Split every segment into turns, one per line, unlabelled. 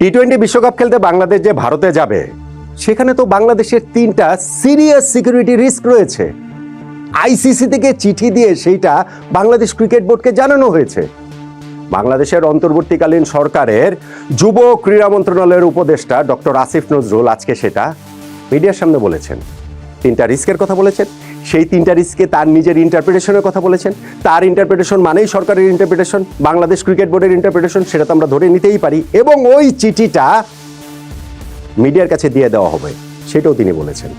T twenty বিশ্বকাপ খেলতে বাংলাদেশ যে ভারতে যাবে, সেখানে তো বাংলাদেশের তিনটা সিরিয়াস সিকিউরিটি রিস্ক রয়েছে। আইসিসি থেকে চিঠি দিয়ে সেইটা বাংলাদেশ ক্রিকেট বোর্ডকে জানানো হয়েছে। বাংলাদেশের অন্তর্বর্তীকালীন সরকারের যুব ক্রীড়া মন্ত্রণালয়ের উপদেষ্টা ডক্টর আসিফ নজরুল আজকে সেটা মিডিয়ার সামনে বলেছেন। তিনটা রিস্কের কথা বলেছেন। সেই তিনটা রিস্কে তার নিজের ইন্টারপ্রিটেশনের কথা বলেছেন। তার ইন্টারপ্রিটেশন মানেই সরকারের ইন্টারপ্রিটেশন বাংলাদেশ ক্রিকেট বোর্ডের ইন্টারপ্রিটেশন সেটা তো আমরা ধরে নিতেই পারি। এবং ওই চিঠিটা মিডিয়ার কাছে দিয়ে দেওয়া হবে, সেটাও তিনি বলেছেন।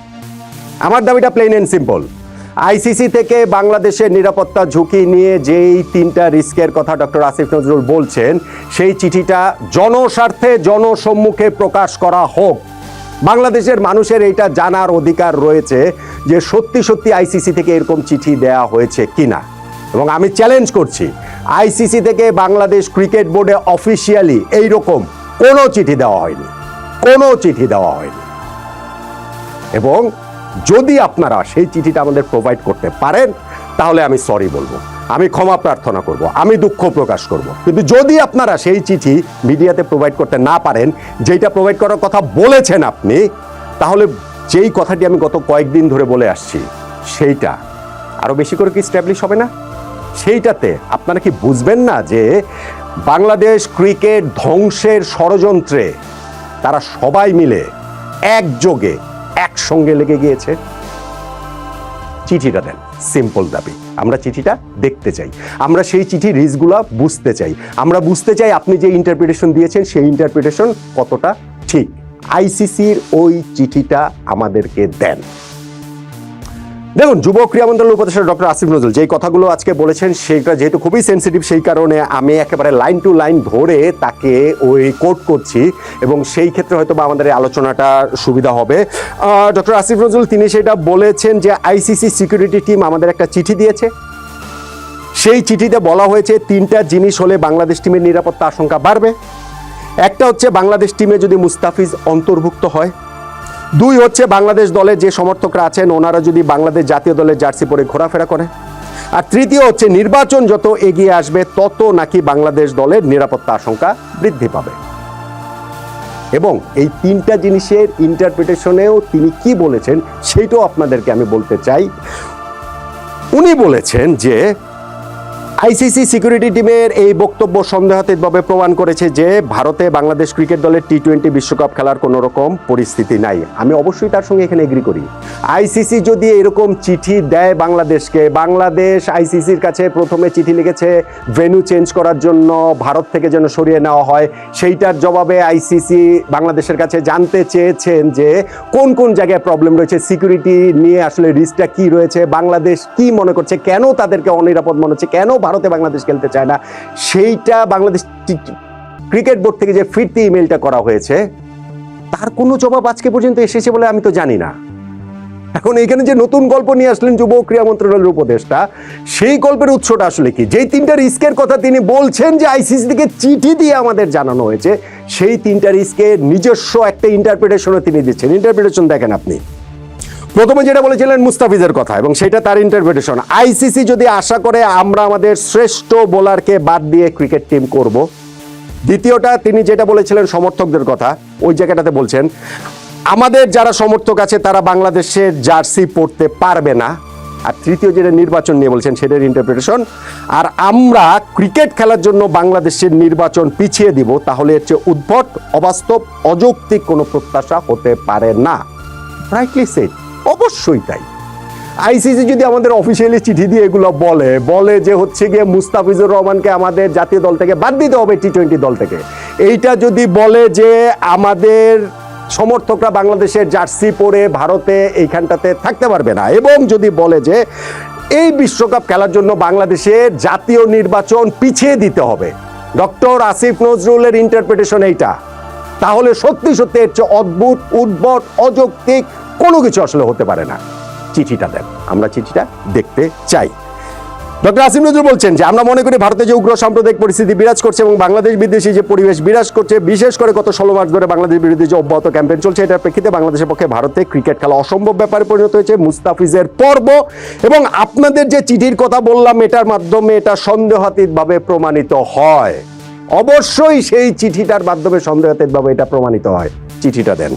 আমার দাবিটা প্লেন অ্যান্ড সিম্পল আইসিসি থেকে বাংলাদেশের নিরাপত্তা ঝুঁকি নিয়ে যেই তিনটা রিস্কের কথা ডক্টর আসিফ নজরুল বলছেন, সেই চিঠিটা জনস্বার্থে জনসম্মুখে প্রকাশ করা হোক। বাংলাদেশের মানুষের এইটা জানার অধিকার রয়েছে যে সত্যি সত্যি আইসিসি থেকে এরকম চিঠি দেয়া হয়েছে কিনা। এবং আমি চ্যালেঞ্জ করছি আইসিসি থেকে বাংলাদেশ ক্রিকেট বোর্ডে অফিসিয়ালি এইরকম কোনো চিঠি দেওয়া হয়নি, কোনো চিঠি দেওয়া হয়নি। এবং যদি আপনারা সেই চিঠিটা আমাদের প্রোভাইড করতে পারেন, তাহলে আমি সরি বলব। আমি ক্ষমা প্রার্থনা করব, আমি দুঃখ প্রকাশ করব। কিন্তু যদি আপনারা সেই চিঠি মিডিয়াতে প্রোভাইড করতে না পারেন যেটা প্রোভাইড করার কথা বলেছেন আপনি, তাহলে যেই কথাটি আমি গত কয়েকদিন ধরে বলে আসছি, সেইটা। আরও বেশি করে কি স্ট্যাবলিশ হবে না? সেইটাতে আপনারা কি বুঝবেন না যে বাংলাদেশ ক্রিকেট ধ্বংসের ষড়যন্ত্রে তারা সবাই মিলে একযোগে একসঙ্গে লেগে গিয়েছে? চিঠিটা দেন সিম্পল দাবি। আমরা চিঠিটা দেখতে চাই। আমরা সেই চিঠি রিসগুলা বুঝতে চাই। আমরা বুঝতে চাই আপনি যে ইন্টারপ্রিটেশন দিয়েছেন, সেই ইন্টারপ্রিটেশন কতটা ঠিক। আইসিসির ওই চিঠিটা আমাদেরকে দেন। দেখুন, যুব ক্রীড়া মন্ত্রণালয়ের উপদেষ্টা ডক্টর আসিফ নজরুল যেই কথাগুলো আজকে বলেছেন সেটা যেহেতু খুবই সেন্সিটিভ সেই কারণে আমি একেবারে লাইন টু লাইন ধরে তাকে ওই কোট করছি এবং সেই ক্ষেত্রে হয়তো বা আমাদের আলোচনাটা সুবিধা হবে। ডক্টর আসিফ নজরুল, তিনি সেটা বলেছেন যে আইসিসি সিকিউরিটি টিম আমাদের একটা চিঠি দিয়েছে। সেই চিঠিতে বলা হয়েছে, তিনটা জিনিস হলে বাংলাদেশ টিমের নিরাপত্তা আশঙ্কা বাড়বে। একটা হচ্ছে বাংলাদেশ টিমে যদি মুস্তাফিজ অন্তর্ভুক্ত হয়, দুই হচ্ছে বাংলাদেশ দলে যে সমর্থকরা আছেন, ওনারা যদি বাংলাদেশ জাতীয় দলের জার্সি পরে ঘোরাফেরা করে। আর তৃতীয় হচ্ছে নির্বাচন যত এগিয়ে আসবে, তত নাকি বাংলাদেশ দলের নিরাপত্তা আশঙ্কা বৃদ্ধি পাবে। এবং এই তিনটা জিনিসের ইন্টারপ্রিটেশনেও তিনি কি বলেছেন সেইটাও আপনাদেরকে আমি বলতে চাই। উনি বলেছেন যে আইসিসি সিকিউরিটি টিমের এই বক্তব্য সন্দেহাতীতভাবে প্রমাণ করেছে যে ভারতে বাংলাদেশ ক্রিকেট দলের টি টোয়েন্টি বিশ্বকাপ খেলার কোনো রকম পরিস্থিতি নাই। আমি অবশ্যই তার সঙ্গে এখানে এগ্রি করি। আইসিসি যদি এরকম চিঠি দেয় বাংলাদেশকে, বাংলাদেশ আইসিসির কাছে প্রথমে চিঠি লিখেছে ভেন্যু চেঞ্জ করার জন্য ভারত থেকে যেন সরিয়ে নেওয়া হয়। সেইটার জবাবে আইসিসি বাংলাদেশের কাছে জানতে চেয়েছেন যে কোন কোন জায়গায় প্রবলেম রয়েছে সিকিউরিটি নিয়ে আসলে রিস্কটা কি রয়েছে, বাংলাদেশ কি মনে করছে, কেন তাদেরকে অনিরাপদ মনে হচ্ছে, কেন ভারতে বাংলাদেশ খেলতে চায় না। সেইটা বাংলাদেশ ক্রিকেট বোর্ড থেকে যে ফিরতি ইমেলটা করা হয়েছে, তার কোনো জবাব আজকে পর্যন্ত এসেছে বলে আমি তো জানি না। এখন এইখানে যে নতুন গল্প নিয়ে আসলেন যুব ক্রীড়া মন্ত্রণালয়ের উপদেষ্টা, সেই গল্পের উৎসটা আসলে কি? যেই তিনটা রিস্কের কথা তিনি বলছেন যে আইসিসি থেকে চিঠি দিয়ে আমাদের জানানো হয়েছে, সেই তিনটা রিস্কের নিজস্ব একটা ইন্টারপ্রিটেশনও তিনি দিচ্ছেন। ইন্টারপ্রিটেশন দেখেন আপনি। প্রথমে যেটা বলেছিলেন মুস্তাফিজের কথা, এবং সেটা তার ইন্টারপ্রিটেশন আইসিসি যদি আশা করে আমরা আমাদের শ্রেষ্ঠ বোলারকে বাদ দিয়ে ক্রিকেট টিম করব, দ্বিতীয়টা তিনি যেটা বলেছিলেন সমর্থকদের কথা, ওই জায়গাটাতে বলছেন, আমাদের যারা সমর্থক আছে তারা বাংলাদেশের জার্সি পরতে পারবে না। আর তৃতীয় যেটা নির্বাচন নিয়ে বলছেন, সেটার ইন্টারপ্রিটেশন আর আমরা ক্রিকেট খেলার জন্য বাংলাদেশের নির্বাচন পিছিয়ে দিব, তাহলে এর চেয়ে উদ্ভট, অবাস্তব, অযৌক্তিক কোনো প্রত্যাশা হতে পারে না। রাইটলি সেট অবশ্যই তাই। আইসিসি যদি আমাদের অফিসিয়ালি চিঠি দিয়ে এগুলো বলে বলে যে হচ্ছে গিয়ে মুস্তাফিজুর রহমানকে আমাদের জাতীয় দল থেকে বাদ দিতে হবে টি টোয়েন্টি দল থেকে। এইটা যদি বলে যে আমাদের সমর্থকরা বাংলাদেশের জার্সি পরে ভারতে এইখানটাতে থাকতে পারবে না, এবং যদি বলে যে এই বিশ্বকাপ খেলার জন্য বাংলাদেশের জাতীয় নির্বাচন পিছিয়ে দিতে হবে, ডক্টর আসিফ নজরুলের ইন্টারপ্রিটেশন এইটা, তাহলে সত্যি সত্যি চেয়ে অদ্ভুত, উদ্ভট, অযৌক্তিক কোনো কিছু আসলে হতে পারে না। চিঠিটা দেন। আমরা চিঠিটা দেখতে চাই। ডক্টর আসিম নজরুল বলছেন যে, আমরা মনে করি ভারতে যে উগ্র সাম্প্রদায়িক পরিস্থিতি বিরাজ করছে এবং বাংলাদেশ বিদেশি যে পরিবেশ বিরাজ করছে, বিশেষ করে গত ষোলো মাস ধরে বাংলাদেশ বিরুদ্ধে যে অব্যাহত ক্যাম্পেইন চলছে, এটার প্রেক্ষিতে বাংলাদেশের পক্ষে ভারতে ক্রিকেট খেলা অসম্ভব ব্যাপারে পরিণত হয়েছে। মুস্তাফিজের পর্ব এবং আপনাদের যে চিঠির কথা বললাম, এটার মাধ্যমে এটা সন্দেহাতীতভাবে প্রমাণিত হয়। অবশ্যই সেই চিঠিটার মাধ্যমে সন্দেহাতীতভাবে এটা প্রমাণিত হয়। চিঠিটা দেন।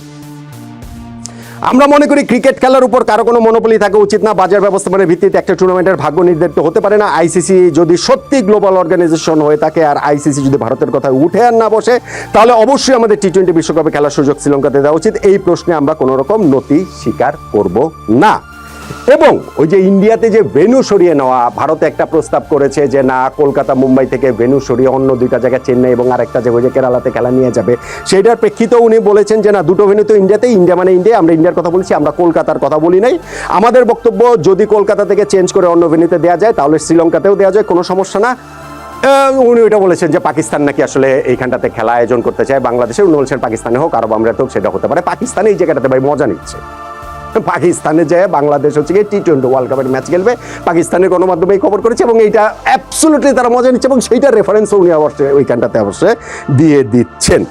আমরা মনে করি ক্রিকেট খেলার উপর কারও কোনো মনোপলি থাকা উচিত না। বাজার ব্যবস্থাপনার ভিত্তিতে একটা টুর্নামেন্টের ভাগ্য নির্ধারিত হতে পারে না। আইসিসি যদি সত্যি গ্লোবাল অর্গানাইজেশন হয়ে থাকে আর আইসিসি যদি ভারতের কথা উঠে আর না বসে, তাহলে অবশ্যই আমাদের টি টোয়েন্টি বিশ্বকাপে খেলার সুযোগ শ্রীলঙ্কাতে দেওয়া উচিত। এই প্রশ্নে আমরা কোনো রকম নতি স্বীকার করব না। এবং ওই যে ইন্ডিয়াতে যে ভেনু সরিয়ে নেওয়া, ভারতে একটা প্রস্তাব করেছে যে না, কলকাতা, মুম্বাই থেকে ভেনু সরিয়ে অন্য দুইটা জায়গায় চেন্নাই এবং আরেকটা জায়গায় ওই যে কেরালাতে খেলা নিয়ে যাবে, সেটার প্রেক্ষিতে উনি বলেছেন যে না, দুটো ভেনু তো ইন্ডিয়াতে ইন্ডিয়া মানে ইন্ডিয়া, আমরা ইন্ডিয়ার কথা বলছি, আমরা কলকাতার কথা বলি নাই। আমাদের বক্তব্য, যদি কলকাতা থেকে চেঞ্জ করে অন্য ভেনুতে দেওয়া যায়, তাহলে শ্রীলঙ্কাতেও দেওয়া যায়, কোনো সমস্যা না। উনি ওইটা বলেছেন যে পাকিস্তান নাকি আসলে এইখানটাতে খেলা আয়োজন করতে চায়, বাংলাদেশে, উনি বলছেন পাকিস্তানে হোক, আরব আমরা তো সেটা হতে পারে। পাকিস্তানে এই জায়গাটাতে ভাই মজা নিচ্ছে। পাকিস্তানে যে বাংলাদেশ হচ্ছে গিয়ে টি টোয়েন্টি ওয়ার্ল্ড কাপের ম্যাচ খেলবে। পাকিস্তানের গণমাধ্যমে এই খবর করেছে এবং এইটা অ্যাবসলুটলি তারা মজা নিচ্ছে এবং সেইটার রেফারেন্সও উনি অবশ্যই ওইখানটাতে অবশ্যই দিয়ে দিচ্ছেন।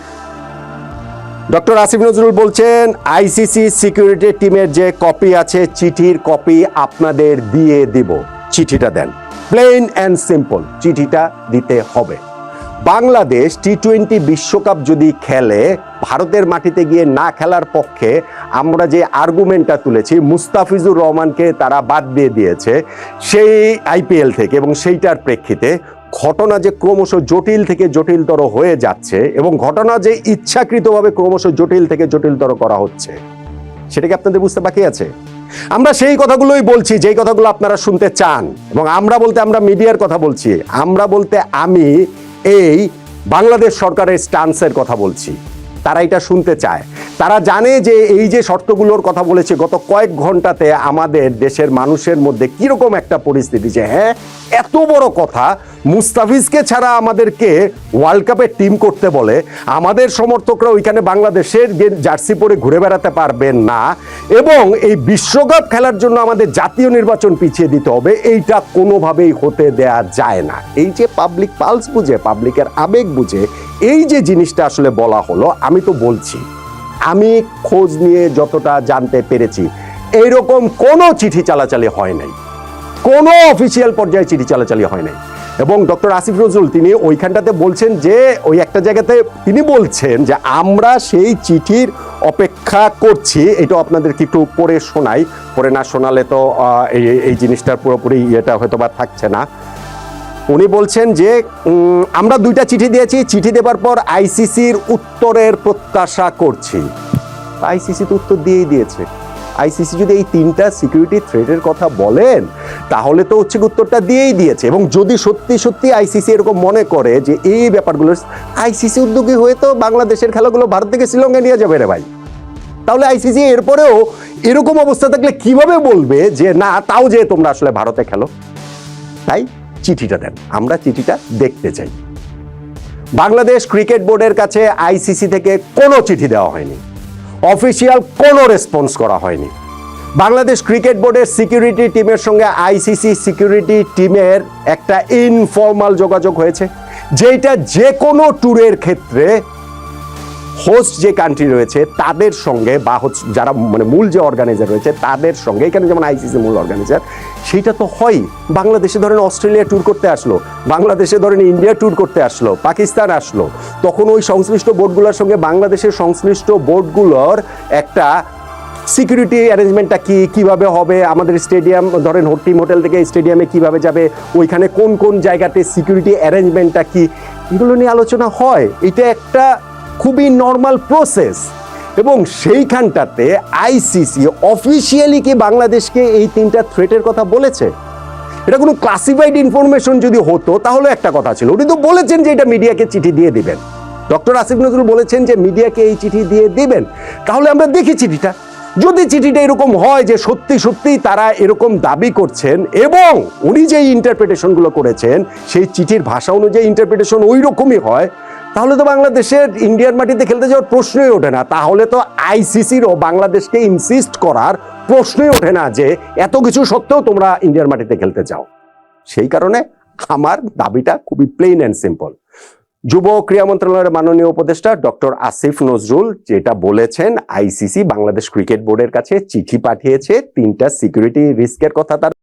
ডক্টর আসিফ নজরুল বলছেন আইসিসি সিকিউরিটি টিমের যে কপি আছে, চিঠির কপি আপনাদের দিয়ে দিব। চিঠিটা দেন। প্লেন অ্যান্ড সিম্পল চিঠিটা দিতে হবে। বাংলাদেশ টি টোয়েন্টি বিশ্বকাপ যদি খেলে, ভারতের মাটিতে গিয়ে না খেলার পক্ষে আমরা যে আর্গুমেন্টটা তুলেছি, মুস্তাফিজুর রহমানকে তারা বাদ দিয়ে দিয়েছে সেই আইপিএল থেকে এবং সেইটার প্রেক্ষিতে ঘটনা যে ক্রমশ জটিল থেকে জটিলতর হয়ে যাচ্ছে এবং ঘটনা যে ইচ্ছাকৃতভাবে ক্রমশ জটিল থেকে জটিলতর করা হচ্ছে, সেটা কি আপনাদের বুঝতে বাকি আছে? আমরা সেই কথাগুলোই বলছি, যেই কথাগুলো আপনারা শুনতে চান এবং আমরা বলতে আমরা মিডিয়ার কথা বলছি, আমরা বলতে আমি এই বাংলাদেশ সরকারের স্টান্সের কথা বলছি। তারা এটা শুনতে চায়। তারা জানে যে এই যে শর্তগুলোর কথা বলেছে, গত কয়েক ঘন্টাতে আমাদের দেশের মানুষের মধ্যে কীরকম একটা পরিস্থিতি যে হ্যাঁ এত বড় কথা মুস্তাফিজকে ছাড়া আমাদেরকে ওয়ার্ল্ড কাপে টিম করতে বলে, আমাদের সমর্থকরা ওইখানে বাংলাদেশের জার্সি পরে ঘুরে বেড়াতে পারবেন না এবং এই বিশ্বকাপ খেলার জন্য আমাদের জাতীয় নির্বাচন পিছিয়ে দিতে হবে, এইটা কোনোভাবেই হতে দেয়া যায় না। এই যে পাবলিক পালস বুঝে পাবলিকের আবেগ বুঝে, এই যে জিনিসটা আসলে বলা হলো, আমি তো বলছি, আমি খোঁজ নিয়ে যতটা জানতে পেরেছি, এইরকম কোনো চিঠি চালাচালি হয় নাই, কোনো অফিসিয়াল পর্যায়ে চিঠি চালাচালি হয় নাই। এবং ডক্টর আসিফ নজরুল, তিনি ওইখানটাতে বলছেন যে, ওই একটা জায়গাতে তিনি বলছেন যে, আমরা সেই চিঠির অপেক্ষা করছি। এটা আপনাদেরকে একটু পড়ে শোনাই। পড়ে না শোনালে তো এই জিনিসটার পুরোপুরি ইয়েটা হয়তো বা থাকছে না। উনি বলছেন যে আমরা দুইটা চিঠি দিয়েছি। চিঠি দেবার পর আইসিসির উত্তরের প্রত্যাশা করছি। আইসিসি তো উত্তর দিয়েই দিয়েছে। আইসিসি যদি এই তিনটা সিকিউরিটি থ্রেটের কথা বলেন, তাহলে তো হচ্ছে উত্তরটা দিয়েই দিয়েছে। এবং যদি সত্যি সত্যি আইসিসি এরকম মনে করে যে এই ব্যাপারগুলো আইসিসি উদ্যোগী হয়ে তো বাংলাদেশের খেলাগুলো ভারত থেকে শ্রীলঙ্কায় নিয়ে যাবে রে ভাই। তাহলে আইসিসি এরপরেও এরকম অবস্থা থাকলে কীভাবে বলবে যে, না, তাও যে তোমরা আসলে ভারতে খেলো? তাই চিঠিটা দেন। আমরা চিঠিটা দেখতে চাই। বাংলাদেশ ক্রিকেট বোর্ডের কাছে আইসিসি থেকে কোনো চিঠি দেওয়া হয়নি। অফিসিয়াল কোনো রেসপন্স করা হয়নি। বাংলাদেশ ক্রিকেট বোর্ডের সিকিউরিটি টিমের সঙ্গে আইসিসি সিকিউরিটি টিমের একটা ইনফর্মাল যোগাযোগ হয়েছে যেটা যে কোনো ট্যুরের ক্ষেত্রে হোস্ট যে কান্ট্রি রয়েছে, তাদের সঙ্গে বা হচ্ছে যারা মানে মূল যে অর্গানাইজার রয়েছে, তাদের সঙ্গে, এখানে যেমন আইসিসি মূল অর্গানাইজার সেটা তো হয় বাংলাদেশে ধরেন অস্ট্রেলিয়া ট্যুর করতে আসলো, বাংলাদেশে ধরেন ইন্ডিয়া ট্যুর করতে আসলো, পাকিস্তান আসলো, তখন ওই সংশ্লিষ্ট বোর্ডগুলোর সঙ্গে বাংলাদেশের সংশ্লিষ্ট বোর্ডগুলোর একটা সিকিউরিটি অ্যারেঞ্জমেন্টটা কী, কীভাবে হবে, আমাদের স্টেডিয়াম ধরেন টিম হোটেল থেকে স্টেডিয়ামে কীভাবে যাবে, ওইখানে কোন কোন জায়গাতে সিকিউরিটি অ্যারেঞ্জমেন্টটা কী, এগুলো নিয়ে আলোচনা হয়। এটা একটা খুবই নর্মাল প্রসেস এবং সেইখানটাতে আইসিসি অফিসিয়ালি কি বাংলাদেশকে এই তিনটা থ্রেটের কথা বলেছে? এটা কোনো ক্লাসিফাইড ইনফরমেশন যদি হতো, তাহলে একটা কথা ছিল। উনি তো বলেছেন যে এটা মিডিয়াকে চিঠি দিয়ে দিবেন। ডক্টর আসিফ নজরুল বলেছেন যে মিডিয়াকে এই চিঠি দিয়ে দিবেন। তাহলে আমরা দেখি চিঠিটা। যদি চিঠিটা এরকম হয় যে সত্যি সত্যি তারা এরকম দাবি করছেন এবং উনি যে ইন্টারপ্রিটেশনগুলো করেছেন, সেই চিঠির ভাষা অনুযায়ী ইন্টারপ্রিটেশন ওই রকমই হয় তাহলে তো বাংলাদেশের ইন্ডিয়ার মাটিতে খেলতে যাওয়ার প্রশ্নই ওঠে না। তাহলে তো আইসিসিরও বাংলাদেশকে ইনসিস্ট করার প্রশ্নই ওঠে না যে এত কিছু সত্ত্বেও তোমরা ইন্ডিয়ার মাটিতে খেলতে চাও। সেই কারণে আমার দাবিটা খুবই প্লেন অ্যান্ড সিম্পল যুব ক্রীড়া মন্ত্রণালয়ের মাননীয় উপদেষ্টা ডক্টর আসিফ নজরুল যেটা বলেছেন, আইসিসি বাংলাদেশ ক্রিকেট বোর্ডের কাছে চিঠি পাঠিয়েছে, তিনটা সিকিউরিটি রিস্কের কথা তার